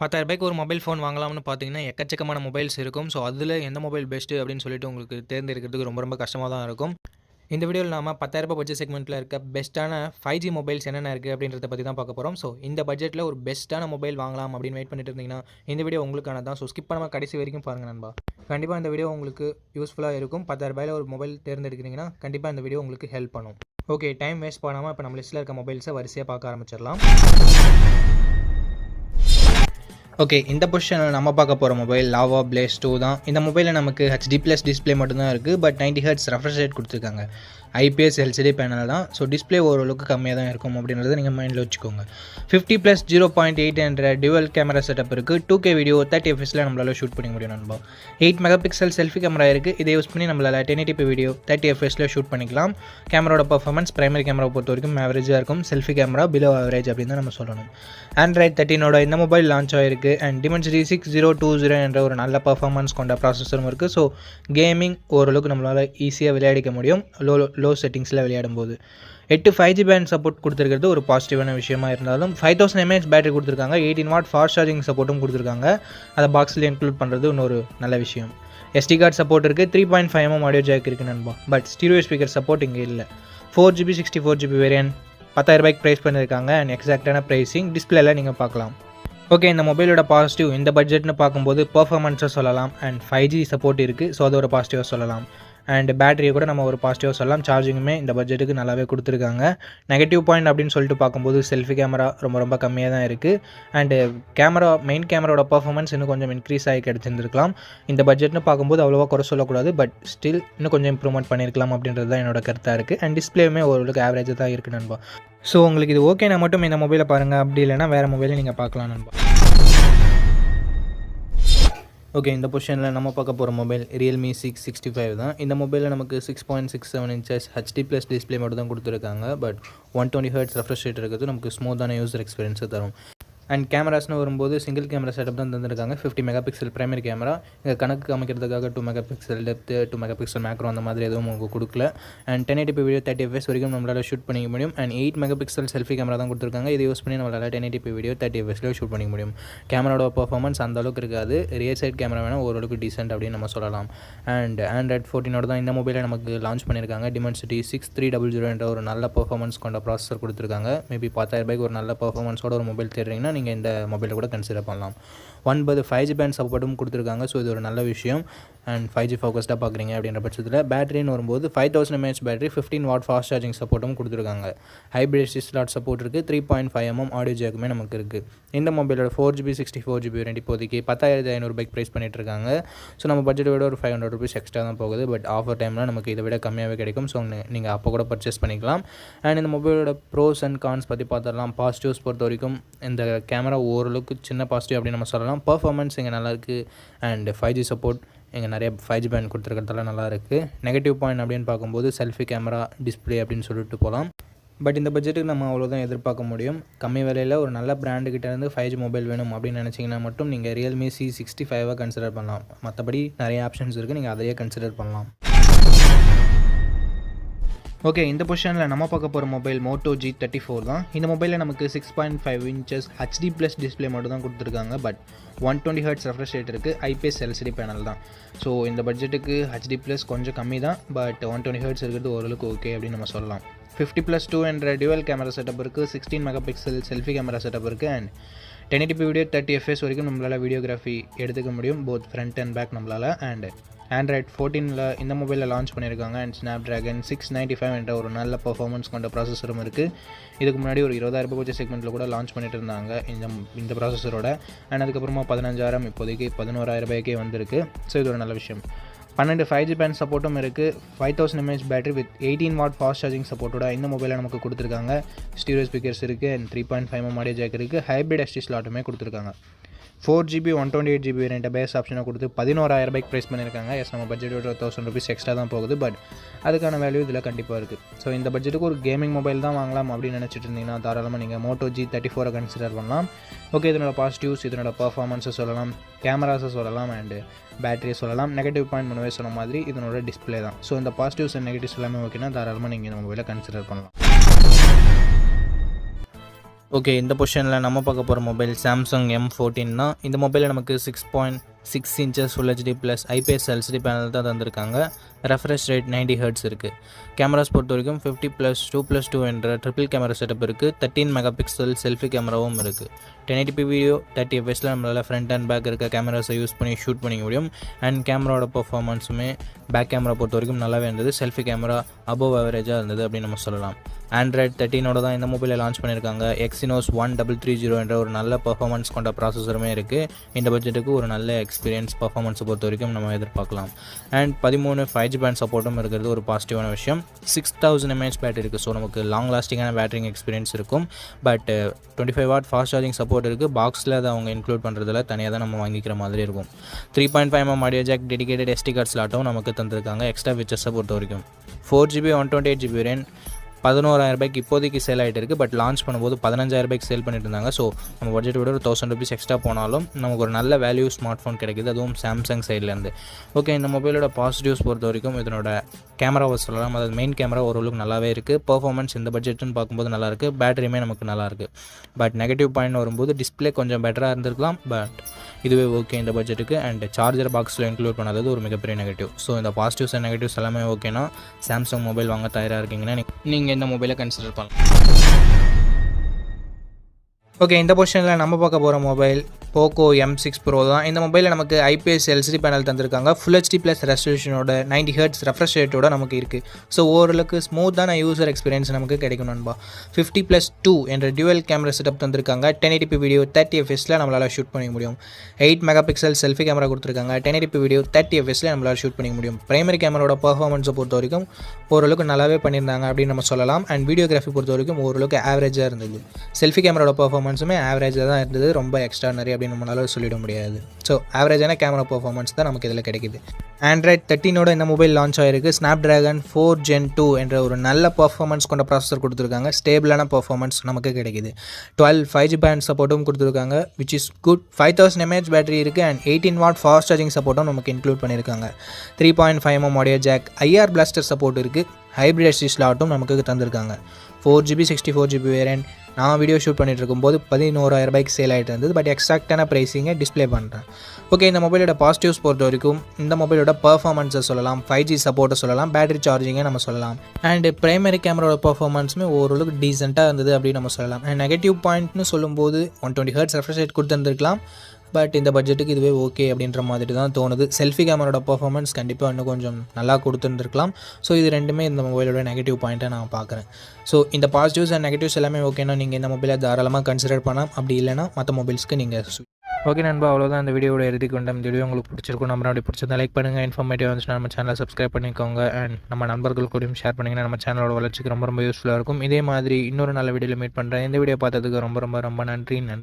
ரூபாய்க்கு ஒரு mobile phone வாங்கலாம்னு பார்த்தீங்கன்னா, எக்கச்சக்கமான மொபைல்ஸ் இருக்கும். ஸோ, அதில் எந்த மொபைல் பெஸ்ட்டு அப்படின்னு சொல்லிட்டு உங்களுக்கு தேர்ந்தெடுக்கிறதுக்கு ரொம்ப ரொம்ப கஷ்டமாக தான் இருக்கும். இந்த வீடியோவில் நாம ரூ. 10,000 பட்ஜெட் செக்மெண்ட்டில் இருக்க பெஸ்ட்டான 5G மொபைல்ஸ் என்னென்ன இருக்குது அப்படின்றத பற்றி தான் பார்க்க போகிறோம் ஸோ, இந்த பட்ஜெட்டில் ஒரு பெஸ்ட்டான மொபைல் வாங்கலாம் அப்படின்னு வெயிட் பண்ணிட்டு இருந்தீங்கன்னா, இந்த வீடியோ உங்களுக்கான தான். ஸோ, ஸ்கிப் பண்ணாமல் கடைசி வரைக்கும் பாருங்கள் நண்பா. கண்டிப்பாக இந்த வீடியோ உங்களுக்கு யூஸ்ஃபுல்லாக இருக்கும். ரூ. 10,000 ஒரு மொபைல் தேர்ந்தெடுக்கிறீங்கன்னா, கண்டிப்பாக இந்த வீடியோ உங்களுக்கு ஹெல்ப் பண்ணும். ஓகே டைம் வேஸ்ட் பண்ணாமல் இப்போ நம்ம லிஸ்ட்டில் இருக்க மொபைல்ஸை வரிசையாக பார்க்க ஆரம்பிச்சிடலாம். ஓகே இந்த பொசிஷனில் நம்ம பார்க்க போகிற மொபைல் லாவா பிளேஸ் டூ தான். இந்த மொபைலில் நமக்கு ஹெச்டி பிளஸ் டிஸ்ப்ளே மட்டும்தான் இருக்குது but ninety hertz refresh rate கொடுத்துருக்காங்க ஐபிஎஸ் எல்சிடி பேனல் தான். ஸோ, டிஸ்ப்ளே ஓரளவுக்கு கம்மியாக தான் இருக்கும் அப்படின்றத நீங்கள் மைண்டில் வச்சுக்கோங்க. Fifty plus zero point eight என்ற டுவல் கேமரா செட்டப் இருக்குது டூ கே வீடியோ தேர்ட்டி எஃப்எஸில் நம்மளால் ஷூட் பண்ணிக்க முடியும் நண்பா. Eight mega pixel selfie camera இருக்குது இதை யூஸ் பண்ணி நம்மளால 1080p வீடியோ தேர்ட்டி எஃப்எஸில் ஷூட் பண்ணிக்கலாம். கேமராவோட பர்ஃபார்மன்ஸ் பிரைமரி பொறுத்த வரைக்கும் மேவரேஜாக இருக்கும். செல்ஃபி கேமரா பிலோ ஆவரேஜ் அப்படின்னு தான் நம்ம சொல்லணும். ஆண்ட்ராய்ட் 13ஓட இந்த மொபைல் லான்ச் ஆயிருக்கு and Dimensity six zero two zero என்ற ஒரு நல்ல பர்ஃபார்மன்ஸ் கொண்ட ப்ராசஸரும் இருக்குது ஸோ, கேமிங் ஓரளவுக்கு நம்மளால் ஈஸியாக விளையாடிக்க முடியும். லோ லோ போது விளையாடும்போது. 8 5G பேண்ட் சப்போர்ட் கொடுத்துருக்கிறது ஒரு பாசிட்டிவான விஷயமா இருந்தாலும் ஃபைவ் தௌசண்ட் எம்ஏஹெச் பேட்டரி கொடுத்துருக்காங்க எயிட்டின் வாட் ஃபாஸ்ட் சார்ஜிங் சப்போர்ட்டும் கொடுத்துருக்காங்க அதை பாக்ஸில் இன்க்ளூட் பண்ணுறது இன்னொரு நல்ல விஷயம். எஸ்டி கார்டு சப்போர்ட் இருக்கு. 3.5 mm ஆடியோ ஜாக் இருக்குது நண்பா. பட் ஸ்டீரியோ ஸ்பீக்கர் சப்போர்ட் இங்க இல்ல. 4GB 64GB வேரியன்ட் பத்தாயிரம் ரூபாய்க்கு ப்ரைஸ் பண்ணியிருக்காங்க அண்ட் எக்ஸாக்ட்டான ப்ரைஸிங் டிஸ்பிளேல நீங்கள் பார்க்கலாம். ஓகே இந்த மொபைலோட பாசிட்டிவ் இந்த பட்ஜெட்னு பார்க்கும்போது பெர்ஃபார்மன்ஸை சொல்லலாம் அண்ட் ஃபைவ் ஜி சப்போர்ட் இருக்குது ஸோ, அதோட ஒரு சொல்லலாம். அண்ட் பேட்டரியை கூட நம்ம ஒரு பாசிட்டிவாக சொல்லலாம். சார்ஜிங்குமே இந்த பட்ஜெட்டுக்கு நல்லாவே கொடுத்துருக்காங்க நெகட்டிவ் பாயிண்ட் அப்படின்னு சொல்லிட்டு பார்க்கும்போது செல்ஃபி கேமரா ரொம்ப ரொம்ப கம்மியாக தான் இருக்குது அண்டு கேமரா மெயின் கேமராவோட பர்ஃபாமன்ஸ் இன்னும் கொஞ்சம் இன்க்ரீஸ் ஆகி கிடச்சிருந்துருக்கலாம் இந்த பட்ஜெட்னு பார்க்கும்போது அவ்வளோவா குறை சொல்லக்கூடாது. பட் ஸ்டில் இன்னும் கொஞ்சம் இம்ப்ரூவ்மெண்ட் பண்ணியிருக்கலாம் அப்படின்றது தான் என்னோட கருத்தாக இருக்குது அண்ட் டிஸ்பிளேவுமே ஓரளவுக்கு ஆவரேஜ் தான் இருக்குது நண்பா. ஸோ, உங்களுக்கு இது ஓகேனா மட்டும் இந்த மொபைலை பாருங்கள் அப்படி இல்லைனா வேறு மொபைலை நீங்கள் பார்க்கலாம் நண்பா. ஓகே இந்த பொசிஷனில் நம்ம பார்க்க போகிற mobile Realme six sixty five தான். இந்த மொபைலில் நமக்கு 6.67 இன்ச்சஸ் HD பிளஸ் டிஸ்ப்ளே மட்டும் தான் கொடுத்துருக்காங்க but one twenty hertz refresh rate இருக்கிறது நமக்கு ஸ்மூத்தான யூசர் எக்ஸ்பீரியன்ஸை தரும். அண்ட் கேமராஸ்னு வரும்போது சிங்கிள் கேமரா செட்டப் தான் தந்திருக்காங்க. 50 மெகா பிக்சல் பிரைமரி கேமரா. இங்கே கணக்கு காமிக்கிறதுக்காக two mega pixel depth two mega pixel macro அந்த மாதிரி எதுவும் உங்களுக்கு கொடுக்கல அண்ட் 1080p வீடியோ 30 எஃப்எஸ் வரைக்கும் நம்மளால ஷூட் பண்ணிக்க முடியும். And eight mega pixel selfie camera தான் கொடுத்துருக்காங்க இதை யூஸ் பண்ணி நம்மளால 1080p வீடியோ தேர்ட்டி எஃப்எஸ்லேயே ஷூட் பண்ணிக்க முடியும். கேமராவோட பர்ஃபார்மன்ஸ் அந்த அளவுக்கு இருக்காது. ரியல் சைட் கேமரா வேணால் ஓரளவுக்கு டீசென்ட் அப்படின்னு நம்ம சொல்லலாம். அண்ட் ஆண்ட்ராய்ட் 14ஓட தான் இந்த மொபைலை நமக்கு லான்ச் பண்ணியிருக்காங்க. Dimensity six three double zero என்ற ஒரு நல்ல பர்ஃபார்மன்ஸ் கொண்ட ப்ராசஸர் கொடுத்துருக்காங்க மேபி பத்தாயிரம் ரூபாய்க்கு ஒரு நல்ல பர்ஃபார்மன்ஸோட ஒரு மொபைல் தேடுறீங்கன்னா நீங்கள் இந்த மொபைலை கூட கன்சிடர் பண்ணலாம். 9 5G பேண்ட் சப்போர்ட்டும் கொடுத்துருக்காங்க ஸோ, இது ஒரு நல்ல விஷயம். அண்ட் ஃபைவ் ஜி ஃபோக்கஸ்டாக பார்க்குறீங்க அப்படின்ற பட்சத்தில் பேட்டரின்னு வரும்போது five thousand mAh battery 15 watt fast charging சப்போர்ட்டும் கொடுத்துருக்காங்க ஹைப்ரிட் SD ஸ்லாட் சப்போர்ட் இருக்குது three point five mm audio ஜாக்குமே நமக்கு இருக்குது இந்த மொபைலோட 4GB 64GB வேரியன்ட் இப்போதைக்கு 10,500 ப்ரைஸ் பண்ணிட்டு இருக்காங்க. ஸோ, நம்ம பட்ஜெட்டை விட ஒரு 500 ரூபீஸ் எக்ஸ்ட்ரா தான் போகுது. பட் ஆஃபர் டைமில் நமக்கு இதை விட கம்மியாகவே கிடைக்கும். ஸோ, நீங்கள் அப்போ கூட பர்ச்சேஸ் பண்ணிக்கலாம். அண்ட் இந்த மொபைலோட ப்ரோஸ் அண்ட் கான்ஸ் பற்றி பார்த்துடலாம். பாசிட்டிவ்ஸ் பொறுத்த வரைக்கும் இந்த கேமரா ஓரளவுக்கு சின்ன பாசிட்டிவ் அப்படின்னு நம்ம சொல்லலாம். பெர்ஃபார்மன்ஸ் இங்கே நல்லாயிருக்கு. அண்ட் 5G சப்போர்ட் இங்கே நிறைய 5G பேண்ட் குடுத்துருக்கிறதால நல்லா இருக்கு. நெகட்டிவ் பாயிண்ட் அப்படின்னு பார்க்கும்போது செல்ஃபி கேமரா, டிஸ்ப்ளே அப்படின்னு சொல்லிட்டு போகலாம் பட் இந்த பட்ஜெட்டுக்கு நம்ம அவ்வளோதான் எதிர்பார்க்க முடியும். கம்மி விலையில் ஒரு நல்ல பிராண்டுக்கிட்டேருந்து ஃபைவ் ஜி மொபைல் வேணும் அப்படின்னு நினச்சிங்கன்னா மட்டும் நீங்கள் ரியல்மி சி சிக்ஸ்டி ஃபைவாக கன்சிடர் பண்ணலாம். மற்றபடி நிறைய ஆப்ஷன்ஸ் இருக்குது நீங்கள் அதையே கன்சிடர் பண்ணலாம். ஓகே இந்த பொசிஷனில் நம்ம பார்க்க போகிற mobile Moto G thirty four தான். இந்த மொபைலில் நமக்கு 6.5 இன்ச்சஸ் ஹச்டி ப்ளஸ் டிஸ்ப்ளே மட்டும் தான் கொடுத்துருக்காங்க but one twenty hertz refresh rate இருக்குது ஐபிஎஸ் எல்சிடி பேனல் தான். ஸோ, இந்த பட்ஜெட்டுக்கு ஹச்டி ப்ளஸ் கொஞ்சம் கம்மி தான். பட் ஒன் டுவெண்ட்டி ஹர்ட்ஸ் இருக்கிறது ஓரளவுக்கு ஓகே அப்படின்னு நம்ம சொல்லலாம். ஃபிஃப்டி ப்ளஸ் டூ என்ற டியூவல் கேமரா செட்டப் இருக்குது sixteen mega pixel selfie camera setup இருக்குது அண்ட் 1080p வீடியோ 30 எஃப்எஸ் வரைக்கும் நம்மளால் வீடியோகிராஃபி எடுத்துக்க முடியும். போத் ஃப்ரண்ட் அண்ட் பேக் நம்மளால் அண்ட் ஆண்ட்ராய்ட் 14ல இந்த மொபைலில் லான்ச் பண்ணியிருக்காங்க. And Snapdragon six ninety five என்ற ஒரு நல்ல பர்ஃபார்மன்ஸ் கொண்ட ப்ராசஸரும் இருக்குது இதுக்கு முன்னாடி ஒரு 20,000 பட்ஜெட் செக்மெண்ட்டில் கூட லான்ச் பண்ணிட்டு இருந்தாங்க இந்த இந்த ப்ராசஸரோட. அண்ட் அதுக்கப்புறமா 15,000 இப்போதைக்கு பதினோராயிரம் ரூபாய்க்கே வந்திருக்கு. ஸோ, இது ஒரு நல்ல விஷயம். 12 5G பேண்ட் சப்போர்ட்டும் இருக்கு. 5000 mAh battery with 18 watt fast charging சப்போர்ட்டோட இந்த மொபைலில் நமக்கு கொடுத்துருக்காங்க ஸ்டீரியோ ஸ்பீக்கர்ஸ் இருக்குது அண்ட் 3.5 mm ஆடியோ ஜாக் இருக்கு. ஹைப்ரிட் எஸ்டி ஸ்லாட்டுமே கொடுத்துருக்காங்க 4GB 128GB வேரியண்ட்டை பேஸ் ஆப்ஷனை கொடுத்து பதினோராயிரம் ரூபாய்க்கு ப்ரைஸ் பண்ணியிருக்காங்க. எஸ் நம்ம பட்ஜெட் விட 1000 ரூபீஸ் எக்ஸ்ட்ரா தான் போகுது. பட் அதுக்கான வேல்யூ இதில் கண்டிப்பாக இருக்குது ஸோ, இந்த பட்ஜெட்டுக்கு ஒரு கேமிங் மொபைல் தான் வாங்கலாம் அப்படின்னு நினச்சிட்டு இருந்தீங்கன்னா தாராளமாக நீங்க Moto G34 கன்சிடர் பண்ணலாம். ஓகே இதனோட பாசிட்டிவ்ஸ் இதனோட பர்ஃபார்மன்ஸை சொல்லலாம். கேமராஸை சொல்லலாம். அண்டு பேட்டரியை சொல்லலாம். நெகட்டிவ் பாயிண்ட் முன்னவே சொன்ன மாதிரி இதனோட டிஸ்ப்ளே தான். ஸோ, இந்த பாசிட்டிவ்ஸ் அண்ட் நெகட்டிவ்ஸ் எல்லாமே ஓகேனா தாராளமாக நீங்கள் இந்த மொபைலை கன்சிடர் பண்ணலாம். ஓகே இந்த பொசிஷனில் நம்ம பார்க்க போகிற மொபைல் சாம்சங் எம் ஃபோர்டீன் தான் இந்த மொபைலில் நமக்கு six point six inches full HD plus IPS LCD panel தான் தந்திருக்காங்க. ரெஃப்ரெஷ் ரேட் நைன்டி ஹர்ட்ஸ் இருக்குது கேமராஸ் பொறுத்த வரைக்கும் fifty plus two plus two என்ற ட்ரிபிள் கேமரா செட்டப் இருக்குது தேர்ட்டீன் மெகா பிக்சல் செல்ஃபி கேமராவும் இருக்குது ten eighty p video thirty எஃப்எஸில் நம்மளால் ஃப்ரண்ட் அண்ட் பேக் இருக்க கேமராஸை யூஸ் பண்ணி ஷூட் பண்ணிக்க முடியும். அண்ட் கேமராவோட பர்ஃபார்மன்ஸுமே பேக் கேமரா பொறுத்த வரைக்கும் நல்லாவே இருந்தது. செல்ஃபி கேமரா அபோவ் ஆவரேஜாக இருந்தது அப்படின்னு நம்ம சொல்லலாம். ஆண்ட்ராய்ட் தேர்ட்டினோட தான் இந்த மொபைலை லான்ச் பண்ணியிருக்காங்க Exynos one double three zero என்ற ஒரு நல்ல பர்ஃபார்மன்ஸ் கொண்ட ப்ராசஸருமே இருக்குது இந்த பட்ஜெட்டுக்கு ஒரு நல்ல எக்ஸ்பீரியன்ஸ் பர்ஃபார்மன்ஸை பொறுத்த வரைக்கும் நம்ம எதிர்பார்க்கலாம். அண்ட் பதிமூணு ஃபைவ் ஜி பேண்ட் சப்போர்ட்டும் இருக்கிறது ஒரு பாசிட்டிவான விஷயம். சிக்ஸ் தௌசண்ட் எம்ஏஹெச் பேட்டரி இருக்குது ஸோ நமக்கு லாங் லாஸ்டிங்கான பேட்டரிங் எக்ஸ்பீரியன்ஸ் இருக்கும். But twenty five watt fast charging support இருக்குது பாக்ஸில் அதை அவங்க இன்க்ளூட் பண்ணுறதுல தனியாக தான் நம்ம வாங்கிக்கிற மாதிரி இருக்கும். Three point five M audio jack dedicated SD card ஸ்லாட்டும் நமக்கு தந்திருக்காங்க. எக்ஸ்ட்ரா ஃபீச்சர்ஸை பொறுத்த வரைக்கும். Four GB one twenty eight GB ரேன் பதினோராயிரம் ரூபாய்க்கு இப்போதைக்கு சேல் ஆகிட்டு இருக்குது பட் லான்ச் பண்ணும்போது பதினஞ்சாயிரம் ரூபாய்க்கு சேல் பண்ணிட்டு இருந்தாங்க ஸோ நம்ம பட்ஜெட் விட ஒரு தௌசண்ட் ருபீஸ் எக்ஸ்ட்ரா போனாலும் நமக்கு ஒரு நல்ல வேல்யூ ஸ்மார்ட் ஃபோன் கிடைக்குது. அதுவும் சாம்சங் சைட்லேருந்து ஓகே இந்த மொபைலோட பாசிட்டிவ்ஸ் பொறுத்த வரைக்கும் இதனோட கேமராவை சொல்லலாம். அதாவது மெயின் கேமரா ஓரளவுக்கு நல்லாவே இருக்குது பர்ஃபார்மன்ஸ் இந்த பட்ஜெட்னு பார்க்கும்போது நல்லாயிருக்கு பேட்டரியுமே நமக்கு நல்லா இருக்குது பட் நெகட்டிவ் பாயிண்ட் வரும்போது டிஸ்பிளே கொஞ்சம் பெட்டராக இருந்திருக்கலாம். பட் இதுவே ஓகே இந்த பட்ஜெட்டுக்கு அண்ட் சார்ஜர் பாக்ஸில் இன்க்ளூட் பண்ணாதது ஒரு மிகப்பெரிய நெகட்டிவ் ஸோ இந்த பாசிட்டிவ்ஸ் அண்ட் நெகட்டிவ்ஸ் எல்லாமே ஓகேனா சாம்சங் மொபைல் வாங்க தயாராக இருக்கீங்கன்னா நீங்கள் இந்த மொபைலை கன்சிடர் பண்ணலாம். ஓகே இந்த பொசிஷனில் நம்ம பார்க்க போகிற mobile Poco M six Pro தான். இந்த மொபைலில் நமக்கு ஐபிஎஸ் எல்சிடி பேனல் தந்திருக்காங்க. ஃபுல் ஹெச்டி ப்ளஸ் ரெசல்யூஷனோட 90 ஹெர்ட்ஸ் ரெஃப்ரெஷ் ரேட்டோட நமக்கு இருக்குது ஸோ ஓரளவுக்கு ஸ்மூத்தான யூசர் எக்ஸ்பீரியன்ஸ் நமக்கு கிடைக்கும் நண்பா. ஃபிஃப்டி ப்ளஸ் டூ என்ற டியூவல் கேமரா செட்டப் தந்திருக்காங்க. Ten eighty p video thirty எஃப்எஸில் நம்மளால் ஷூட் பண்ணிக்க முடியும். Eight mega pixel selfie camera கொடுத்துருக்காங்க ten eighty p video thirty எஃப்எஸில் நம்மளால் ஷூட் பண்ணிக்க முடியும். பிரைமரி கேமராவோட பர்ஃபார்மன்ஸை பொறுத்த வரைக்கும் ஓரளவுக்கு நல்லாவே பண்ணியிருந்தாங்க அப்படின்னு நம்ம சொல்லலாம். அண்ட் வீடியோகிராஃபி பொறுத்த வரைக்கும் ஓரளவுக்கு ஆவரேஜாக இருந்தது. செல்ஃபி கேமராவோட பர்ஃபார்மன்ஸுமே ஆவரேஜாக தான் இருந்தது. ரொம்ப எக்ஸ்ட்ரானரி அப்படின்னு நம்மளால சொல்லிட முடியாது. ஸோ ஆவரேஜான கேமரா பர்ஃபார்மன்ஸ் தான் நமக்கு இதில் கிடைக்குது. ஆண்ட்ராய்ட் தேர்ட்டினோட இந்த மொபைல் லான்ச் ஆயிருக்கு. Snapdragon four gen two என்ற ஒரு நல்ல பர்ஃபார்மன்ஸ் கொண்ட ப்ராசஸர் கொடுத்துருக்காங்க. ஸ்டேபிளான பர்ஃபார்மன்ஸ் நமக்கு கிடைக்குது. டுவெல் ஃபைவ் ஜி பேண்ட் சப்போர்ட்டும் கொடுத்துருக்காங்க which is good five thousand mAh battery இருக்குது and eighteen watt fast charging சப்போர்ட்டும் நமக்கு இன்க்ளூட் பண்ணியிருக்காங்க three point five mm audio jack IR blaster support இருக்குது ஹைப்ரிட் எஸ்டி ஸ்லாட்டும் நமக்கு தந்திருக்காங்க. Four GB sixty four GB variant நான் வீடியோ ஷூட் பண்ணிகிட்டு இருக்கும்போது பதினோராயிரம் ரூபாய்க்கு சேல் ஆகிட்டு இருந்தது பட் எக்ஸாக்டான ப்ரைஸிங்கை டிஸ்ப்ளே பண்ணுறேன் ஓகே இந்த மொபைலோட பாசிட்டிவ்ஸ் பொறுத்த வரைக்கும் இந்த மொபைலோட பர்ஃபார்மன்ஸை சொல்லலாம் ஃபைவ் ஜி சப்போர்ட்டை சொல்லலாம் பேட்டரி சார்ஜிங்கை நம்ம சொல்லலாம். அண்ட் பிரைமரி கேமராவோட பர்ஃபார்மன்ஸுமே ஓரளவுக்கு டீசெண்டாக இருந்தது அப்படின்னு நம்ம சொல்லலாம். அண்ட் நெகட்டிவ் பாயிண்ட்னு சொல்லும்போது one twenty hertz refresh rate கொடுத்துருந்துருக்கலாம். But இந்த பட்ஜெட்டுக்கு இதுவே ஓகே அப்படின்ற மாதிரி தான் தோணுது. செல்ஃபி கேமராவோட பர்ஃபார்மன்ஸ் கண்டிப்பாக இன்னும் கொஞ்சம் நல்லா கொடுத்துருந்துருக்கலாம். ஸோ இது ரெண்டுமே இந்த மொபைலோட நெகட்டிவ் பாயிண்ட்டை நான் பார்க்குறேன். ஸோ இந்த பாசிட்டிவ்ஸ் அண்ட் நெகட்டிவ்ஸ் எல்லாமே ஓகேனா நீங்கள் இந்த மொபைலை தாராளமாக கன்சிடர் பண்ணலாம். அப்படி இல்லைனா மற்ற மொபைல்ஸ்க்கு நீங்கள் ஓகே நண்பா அவ்வளோதான் இந்த வீடியோட எழுதி கொண்டோம் இந்த வீடியோ உங்களுக்கு பிடிச்சிருக்கும். நம்ம அப்படி பிடிச்சிருந்தா லைக் பண்ணுங்கள் இன்ஃபர்மேட்டிவ் வந்துச்சுன்னா நம்ம சேனலை சப்ஸ்கிரைப் பண்ணிக்கோங்க. அண்ட் நம்ம நண்பர்கள் கூடயும் ஷேர் பண்ணிங்கன்னா நம்ம சேனலோட வளர்ச்சிக்கு ரொம்ப ரொம்ப யூஸ்ஃபுல்லாக இருக்கும். இதே மாதிரி இன்னொரு நல்ல வீடியோவில் மீட் பண்ணுறேன் இந்த வீடியோ பார்த்ததுக்கு ரொம்ப ரொம்ப ரொம்ப நன்றி. நன்றி.